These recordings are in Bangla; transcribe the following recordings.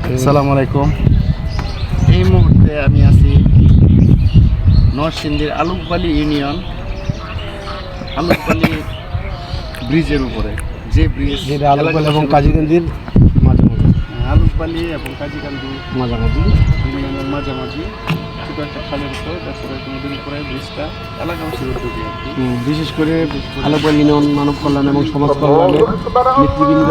আসসালামু আলাইকুম। এই মুহূর্তে আমি আছি নরসিংদীর আলুকবালি ইউনিয়ন আলুকবালি ব্রিজের উপরে। যে ব্রিজ এবং কাজীগঞ্জির মাঝামাঝি। আলুকবালি এবং কাজীকান্দি মাঝামাঝি। ইউনিয়নের মাঝামাঝি। ছোটো একটা খালের উপর তাছাড়া নদীর উপরে ব্রিজটা এলাকাবাসীর উদ্যোগে বিশেষ করে আলোকপাল ইউনিয়ন মানব কল্যাণ এবং সমাজ কল্যাণের নেতৃবৃন্দ।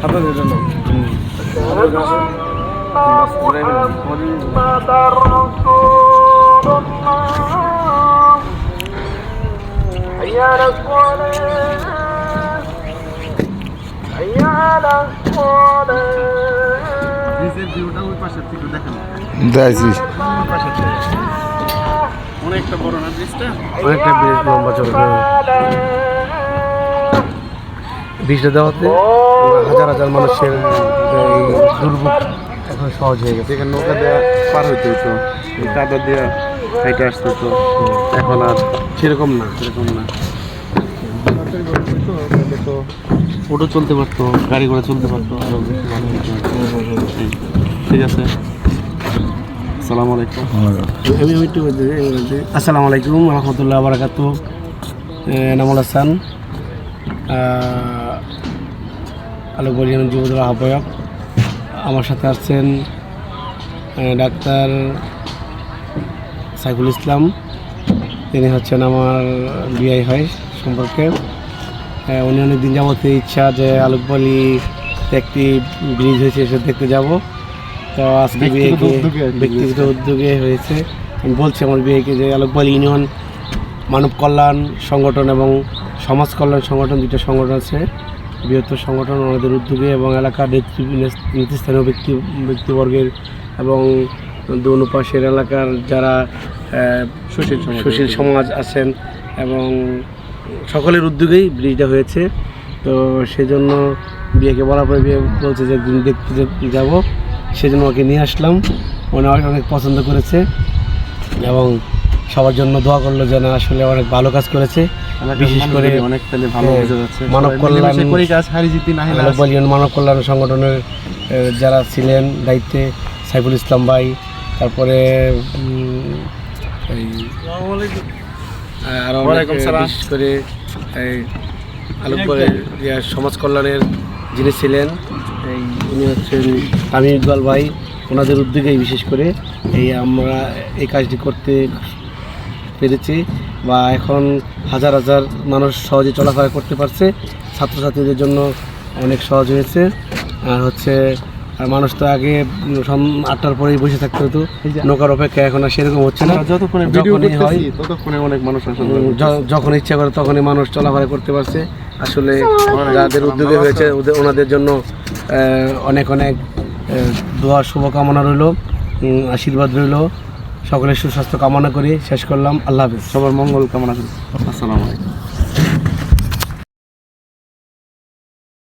ছাত্রদের জন্য অনেকটা বড় না ব্রিজটা অনেকটা বেশ লম্বা চলে বীজটা দেওয়াতে হাজার হাজার মানুষের এই দুর্ভোগ এখন সহজ হয়ে গেছে। এখানে নৌকা দেওয়া পার হইতে হতো কাদা দেওয়া হাইটে আসতে হতো এখন আর সেরকম না সেরকম না। তো অটো চলতে পারতো, গাড়ি ঘোড়া চলতে পারতো বেশি ভালো হতো ঠিক আছে। আসসালামু আলাইকুম। আমি একটু। আসসালামু আলাইকুম, রহমতুল্লাহ বারাকাতু নামুল হাসান। আলো বলিয়ান যুবদল আহ্বায়ক। আমার সাথে আসছেন ডাক্তার সাইফুল ইসলাম। তিনি হচ্ছেন আমার বিআই হয় সম্পর্কে। উনি অনেক দিন যাবতে ইচ্ছা যে আলোকবালিতে একটি ব্রিজ হয়েছে সে দেখতে যাব। তো আজকে বিয়েকে ব্যক্তিগত উদ্যোগে হয়েছে। আমি বলছি আমার বিয়েকে যে আলোকবালি ইউনিয়ন মানব কল্যাণ সংগঠন এবং সমাজ কল্যাণ সংগঠন দুটো সংগঠন আছে। বৃহত্তর সংগঠন ওনাদের উদ্যোগে এবং এলাকার নেতৃ- নেতৃস্থানীয় ব্যক্তি ব্যক্তিবর্গের এবং দোনো পাশের এলাকার যারা সুশীল সুশীল সমাজ আছেন এবং সকলের উদ্যোগেই ব্রিজটা হয়েছে। তো সেজন্য বিয়েকে বলার পরে বিয়ে বলছে যে একদিন দেখতে যাব। সেজন্য ওকে নিয়ে আসলাম। অনেক অনেক পছন্দ করেছে এবং সবার জন্য দোয়া করল যে না আসলে অনেক ভালো কাজ করেছে। বিশেষ করে অনেক মানব কল্যাণ- মানব কল্যাণ সংগঠনের যারা ছিলেন দায়িত্বে সাইফুল ইসলাম ভাই তারপরে। বিশেষ করে এই সমাজ কল্যাণের যিনি ছিলেন উনি হচ্ছেন তামিম ইকবাল ভাই। ওনাদের উদ্যোগেই বিশেষ করে এই আমরা এই কাজটি করতে পেরেছি বা এখন হাজার হাজার মানুষ সহজে চলাফেরা করতে পারছে। ছাত্রছাত্রীদের জন্য অনেক সহজ হয়েছে। আর হচ্ছে আর মানুষ তো আগে সম- আটটার পরেই বসে থাকতে হতো নৌকার অপেক্ষা এখন আর সেরকম হচ্ছে না। যতক্ষণে যখনই হয় ততক্ষণে অনেক মানুষ যখন ইচ্ছা করে তখনই মানুষ চলাফেরা করতে পারছে। আসলে যাদের উদ্যোগে হয়েছে ওদের ওনাদের জন্য অনেক অনেক দোয়া শুভকামনা রইল। আশীর্বাদ রইল। সকলের সুস্বাস্থ্য কামনা করে। শেষ করলাম। আল্লাহ হাফিজ। সবার মঙ্গল কামনা করি। আসসালামু আলাইকুম।